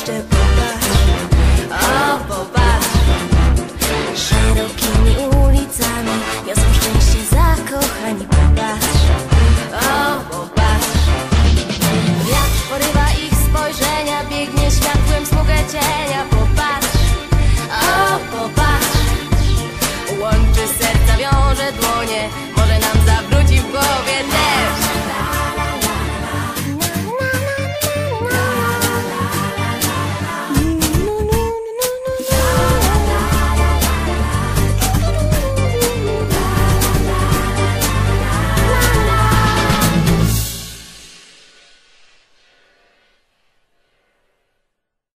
jeszcze popatrz O, popatrz. Szerokimi ulicami Niosą szczęście zakochani Popatrz, o, popatrz. Wiatr porywa ich spojrzenia Biegnie światłem smugę cienia